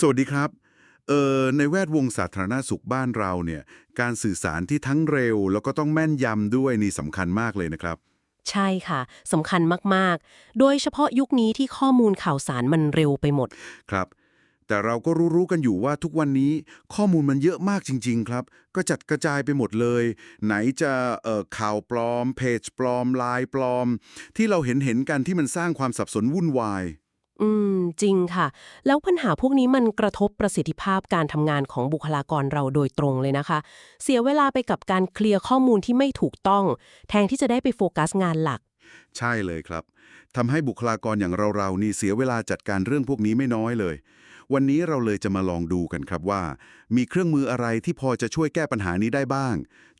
สวัสดีครับ เอ่อ ในแวดวงสาธารณสุขบ้านเราเนี่ย การสื่อสารที่ทั้งเร็ว แล้วก็ต้องแม่นยำด้วยนี่สำคัญมากเลยนะครับ ใช่ค่ะสำคัญมากๆ โดยเฉพาะยุคนี้ที่ข้อมูลข่าวสารมันเร็วไปหมด ครับ แต่เราก็รู้ๆกันอยู่ว่าทุกวันนี้ข้อมูลมันเยอะมากจริง ๆ ครับ ก็จัดกระจายไปหมดเลย ไหนจะเอ่อข่าวปลอม เพจปลอมไลน์ปลอม ที่เราเห็นเห็นๆกันที่มันสร้างความสับสนวุ่นวาย อืม จริงค่ะ แล้วปัญหาพวกนี้มันกระทบประสิทธิภาพการทำงานของบุคลากรเราโดยตรงเลยนะคะ เสียเวลาไปกับการเคลียร์ข้อมูลที่ไม่ถูกต้อง แทนที่จะได้ไปโฟกัสงานหลัก ใช่เลยครับทำให้บุคลากรอย่างเราๆนี่เสียเวลาจัดการเรื่องพวกนี้ไม่น้อยเลย วันนี้เราเลยจะมาลองดูกันครับว่า มีเครื่องมืออะไรที่พอจะช่วยแก้ปัญหานี้ได้บ้าง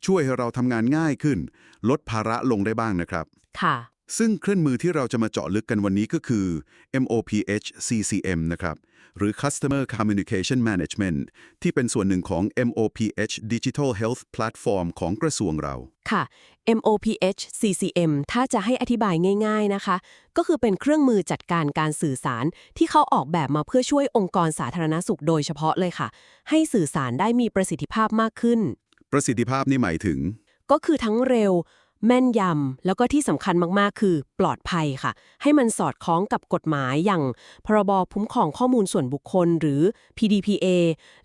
ช่วยให้เราทำงานง่ายขึ้น ลดภาระลงได้บ้างนะครับ ค่ะ ซึ่งเครื่องมือที่เราจะมาเจาะลึกกันวันนี้ก็คือ MOPH CCM นะครับ หรือ Customer Communication Management ที่เป็นส่วนหนึ่งของ MOPH Digital Health Platform ของกระทรวงเรา ค่ะ MOPH CCM ถ้าจะให้อธิบายง่าย ๆนะคะ ก็คือเป็นเครื่องมือจัดการการสื่อสารที่เขาออกแบบมาเพื่อช่วยองค์กรสาธารณสุขโดยเฉพาะเลยค่ะ ให้สื่อสารได้มีประสิทธิภาพมากขึ้น ประสิทธิภาพนี่หมายถึง ก็คือทั้งเร็ว แม่นยำ แล้วก็ที่สำคัญมากๆ คือปลอดภัยค่ะ ให้มันสอดคล้องกับกฎหมายอย่าง พรบคุ้มครองข้อมูลส่วนบุคคลหรือ PDPA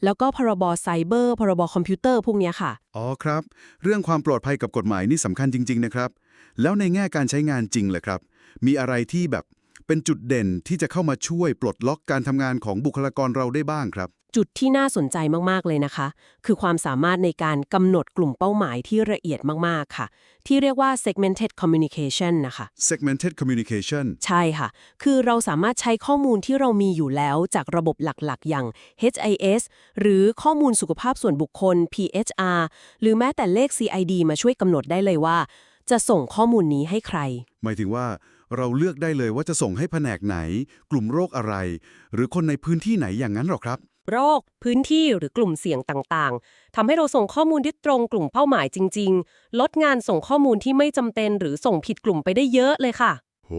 แล้วก็พรบไซเบอร์ พรบคอมพิวเตอร์พวกเนี้ยค่ะ อ๋อครับ เรื่องความปลอดภัยกับกฎหมายนี่สำคัญจริง ๆ นะครับ แล้วในแง่การใช้งานจริงเลยครับ มีอะไรที่แบบเป็นจุดเด่นที่จะเข้ามาช่วยปลดล็อกการทำงานของบุคลากรเราได้บ้างครับ จุดที่น่าสนใจมากๆเลยนะคะ คือความสามารถในการกำหนดกลุ่มเป้าหมายที่ละเอียดมากๆค่ะ ที่เรียกว่า segmented communication นะคะ segmented communication ใช่ค่ะ คือเราสามารถใช้ข้อมูลที่เรามีอยู่แล้วจากระบบหลักๆ อย่าง HIS หรือข้อมูลสุขภาพส่วนบุคคล PHR หรือแม้แต่เลข CID มาช่วยกำหนดได้เลยว่า จะส่งข้อมูลนี้ให้ใคร หมายถึงว่าเราเลือกได้เลยว่าจะส่งให้แผนกไหน กลุ่มโรคอะไร หรือคนในพื้นที่ไหนอย่างนั้นหรอครับ โรค พื้นที่หรือกลุ่มเสี่ยงต่างๆทำให้เราส่งข้อมูลที่ตรงกลุ่มเป้าหมายจริง ๆ ลดงานส่งข้อมูลที่ไม่จำเป็นหรือส่งผิดกลุ่มไปได้เยอะเลยค่ะ โห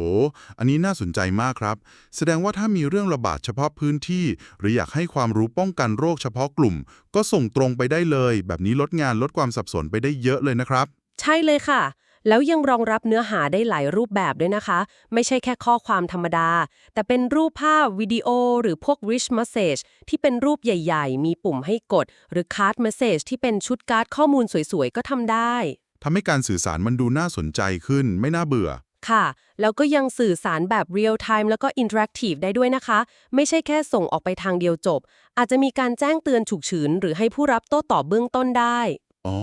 อันนี้น่าสนใจมากครับ แสดงว่าถ้ามีเรื่องระบาดเฉพาะพื้นที่ หรืออยากให้ความรู้ป้องกันโรคเฉพาะกลุ่ม ก็ส่งตรงไปได้เลย แบบนี้ลดงานลดความสับสนไปได้เยอะเลยนะครับ ใช่เลยค่ะ แล้วยังรองรับเนื้อหาได้หลายรูปแบบด้วยนะคะ ไม่ใช่แค่ข้อความธรรมดา แต่เป็นรูปภาพวิดีโอ หรือพวก rich message ที่เป็นรูปใหญ่ๆ มีปุ่มให้กด หรือ card message ที่เป็นชุดการ์ดข้อมูลสวยๆ ก็ทำได้ทำให้การสื่อสารมันดูน่าสนใจขึ้น ไม่น่าเบื่อค่ะ แล้วก็ยังสื่อสารแบบ real time แล้วก็ interactive ได้ด้วยนะคะ ไม่ใช่แค่ส่งออกไปทางเดียวจบ อาจจะมีการแจ้งเตือนฉุกเฉินหรือให้ผู้รับโต้ตอบเบื้องต้นได้ อ๋อ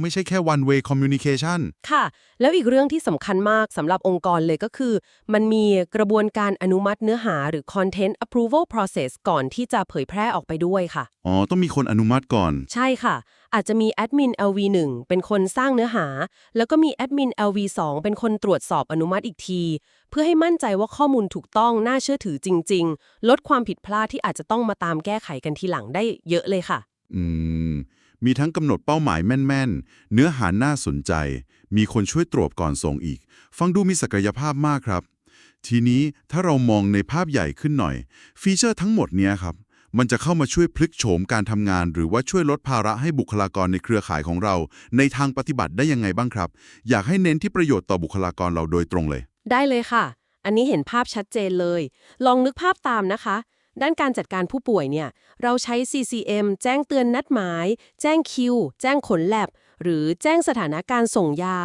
ไม่ใช่แค่ one way communication ค่ะ แล้วอีกเรื่องที่สำคัญมากสำหรับองค์กรเลยก็คือ มันมีกระบวนการอนุมัติเนื้อหาหรือ content approval process ก่อนที่จะเผยแพร่ออกไปด้วยค่ะ อ๋อ ต้องมีคนอนุมัติก่อน ใช่ค่ะ อาจจะมีแอดมิน LV1 เป็นคนสร้างเนื้อหา แล้วก็มีแอดมิน LV2 เป็นคนตรวจสอบอนุมัติอีกที เพื่อให้มั่นใจว่าข้อมูลถูกต้องน่าเชื่อถือจริง ๆ ลดความผิดพลาดที่อาจจะต้องมาตามแก้ไขกันทีหลังได้เยอะเลยค่ะ อืม มีทั้งกำหนดเป้าหมายแม่น ๆ เนื้อหาน่าสนใจ มีคนช่วยตรวจก่อนส่งอีก ฟังดูมีศักยภาพมากครับ ทีนี้ถ้าเรามองในภาพใหญ่ขึ้นหน่อย ฟีเจอร์ทั้งหมดเนี้ยครับ มันจะเข้ามาช่วยพลิกโฉมการทำงาน หรือว่าช่วยลดภาระให้บุคลากรในเครือข่ายของเรา ในทางปฏิบัติได้ยังไงบ้างครับ อยากให้เน้นที่ประโยชน์ต่อบุคลากรเราโดยตรงเลย ได้เลยค่ะ อันนี้เห็นภาพชัดเจนเลย ลองนึกภาพตามนะคะ ด้านการจัดการผู้ป่วยเนี่ย เราใช้ CCM แจ้งเตือนนัดหมาย แจ้งคิว แจ้งขนแลบ หรือแจ้งสถานการณ์ส่งยา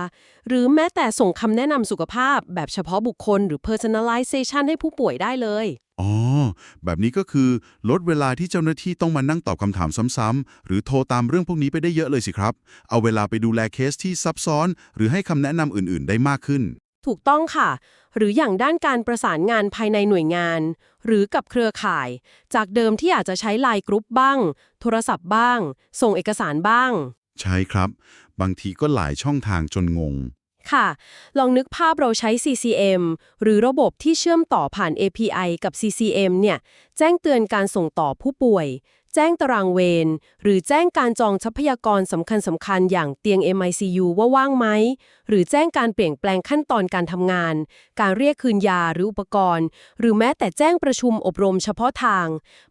หรือแม้แต่ส่งคำแนะนำสุขภาพ แบบเฉพาะบุคคลหรือ personalization ให้ผู้ป่วยได้เลย อ๋อ แบบนี้ก็คือลดเวลาที่เจ้าหน้าที่ต้องมานั่งตอบคำถามซ้ำๆ หรือโทรตามเรื่องพวกนี้ไปได้เยอะเลยสิครับ เอาเวลาไปดูแลเคสที่ซับซ้อน หรือให้คำแนะนำอื่น ๆ ได้มากขึ้น ถูกต้องค่ะ หรืออย่างด้านการประสานงานภายในหน่วยงาน หรือกับเครือข่าย จากเดิมที่อาจจะใช้ไลน์กรุ๊ปบ้าง โทรศัพท์บ้าง ส่งเอกสารบ้าง ใช่ครับ บางทีก็หลายช่องทางจนงง ค่ะ ลองนึกภาพเราใช้ CCM หรือระบบที่เชื่อมต่อผ่าน API กับ CCM เนี่ย แจ้งเตือนการส่งต่อผู้ป่วย แจ้งตารางเวร หรือแจ้งการจองทรัพยากรสำคัญสำคัญๆอย่างเตียง MICU ว่าว่างไหม หรือแจ้งการเปลี่ยนแปลงขั้นตอนการทำงาน การเรียกคืนยาหรืออุปกรณ์ หรือแม้แต่แจ้งประชุมอบรมเฉพาะทาง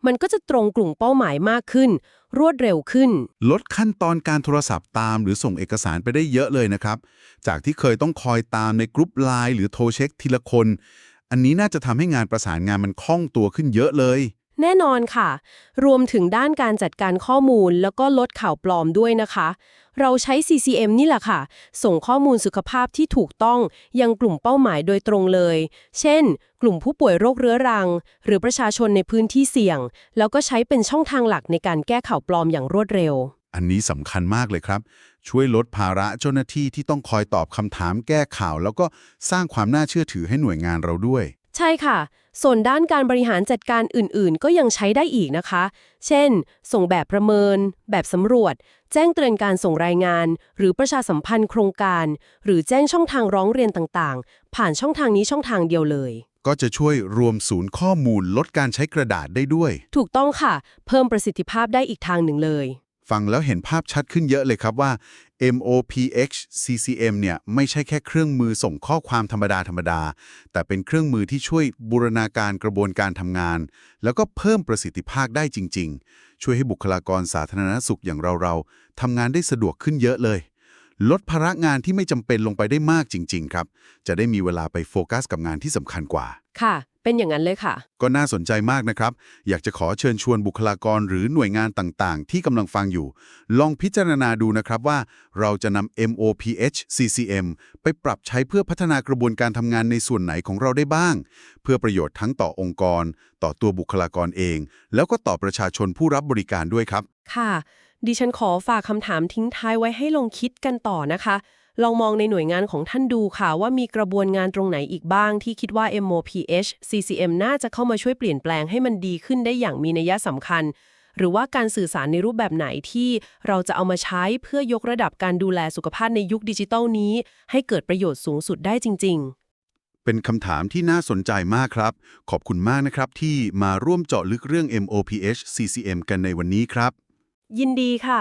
มันก็จะตรงกลุ่มเป้าหมายมากขึ้น รวดเร็วขึ้น ลดขั้นตอนการโทรศัพท์ตาม หรือส่งเอกสารไปได้เยอะเลยนะครับ จากที่เคยต้องคอยตามในกรุ๊ปไลน์หรือโทรเช็คทีละคน อันนี้น่าจะทำให้งานประสานงานมันคล่องตัวขึ้นเยอะเลย แน่นอนค่ะ รวมถึงด้านการจัดการข้อมูลแล้วก็ลดข่าวปลอมด้วยนะคะ เราใช้ CCM นี่แหละค่ะ ส่งข้อมูลสุขภาพที่ถูกต้องยังกลุ่มเป้าหมายโดยตรงเลย เช่น กลุ่มผู้ป่วยโรคเรื้อรัง หรือประชาชนในพื้นที่เสี่ยง แล้วก็ใช้เป็นช่องทางหลักในการแก้ข่าวปลอมอย่างรวดเร็ว อันนี้สำคัญมากเลยครับ ช่วยลดภาระเจ้าหน้าที่ที่ต้องคอยตอบคำถามแก้ข่าว แล้วก็สร้างความน่าเชื่อถือให้หน่วยงานเราด้วย ใช่ค่ะ ส่วนด้านการบริหารจัดการอื่นๆ ก็ยังใช้ได้อีกนะคะ เช่น ส่งแบบประเมิน แบบสำรวจ แจ้งเตือนการส่งรายงาน หรือประชาสัมพันธ์โครงการ หรือแจ้งช่องทางร้องเรียนต่างๆ ผ่านช่องทางนี้ช่องทางเดียวเลย ก็จะช่วยรวมศูนย์ข้อมูลลดการใช้กระดาษได้ด้วย ถูกต้องค่ะ เพิ่มประสิทธิภาพได้อีกทางหนึ่งเลย ฟังแล้วเห็นภาพชัดขึ้นเยอะเลยครับว่า MOPH CCM เนี่ยไม่ใช่แค่เครื่องมือส่งข้อความธรรมดาธรรมดา แต่เป็นเครื่องมือที่ช่วยบูรณาการกระบวนการทำงาน แล้วก็เพิ่มประสิทธิภาพได้จริง ๆ ช่วยให้บุคลากรสาธารณสุขอย่างเราๆทำงานได้สะดวกขึ้นเยอะเลย ลดภาระงานที่ไม่จำเป็นลงไปได้มากจริง ๆ ครับ จะได้มีเวลาไปโฟกัสกับงานที่สำคัญกว่า ค่ะ เป็นอย่างนั้นเลยค่ะ ก็น่าสนใจมากนะครับ อยากจะขอเชิญชวนบุคลากรหรือหน่วยงานต่างๆ ที่กำลังฟังอยู่ ลองพิจารณาดูนะครับว่า เราจะนำ MOPH CCM ไปปรับใช้เพื่อพัฒนากระบวนการทำงานในส่วนไหนของเราได้บ้าง เพื่อประโยชน์ทั้งต่อองค์กร ต่อตัวบุคลากรเอง แล้วก็ต่อประชาชนผู้รับบริการด้วยครับ ค่ะ ดิฉันขอฝากคำถามทิ้งท้ายไว้ให้ลองคิดกันต่อนะคะ ลองมองในหน่วยงานของท่านดูค่ะ ว่ามีกระบวนงานตรงไหนอีกบ้าง ที่คิดว่า MOPH CCM น่าจะเข้ามาช่วยเปลี่ยนแปลงให้มันดีขึ้นได้อย่างมีนัยสำคัญ หรือว่าการสื่อสารในรูปแบบไหนที่เราจะเอามาใช้เพื่อยกระดับการดูแลสุขภาพในยุคดิจิทัลนี้ ให้เกิดประโยชน์สูงสุดได้จริง ๆเป็นคำถามที่น่าสนใจมากครับ ขอบคุณมากนะครับที่มาร่วมเจาะลึกเรื่อง MOPH CCM กันในวันนี้ครับ ยินดีค่ะ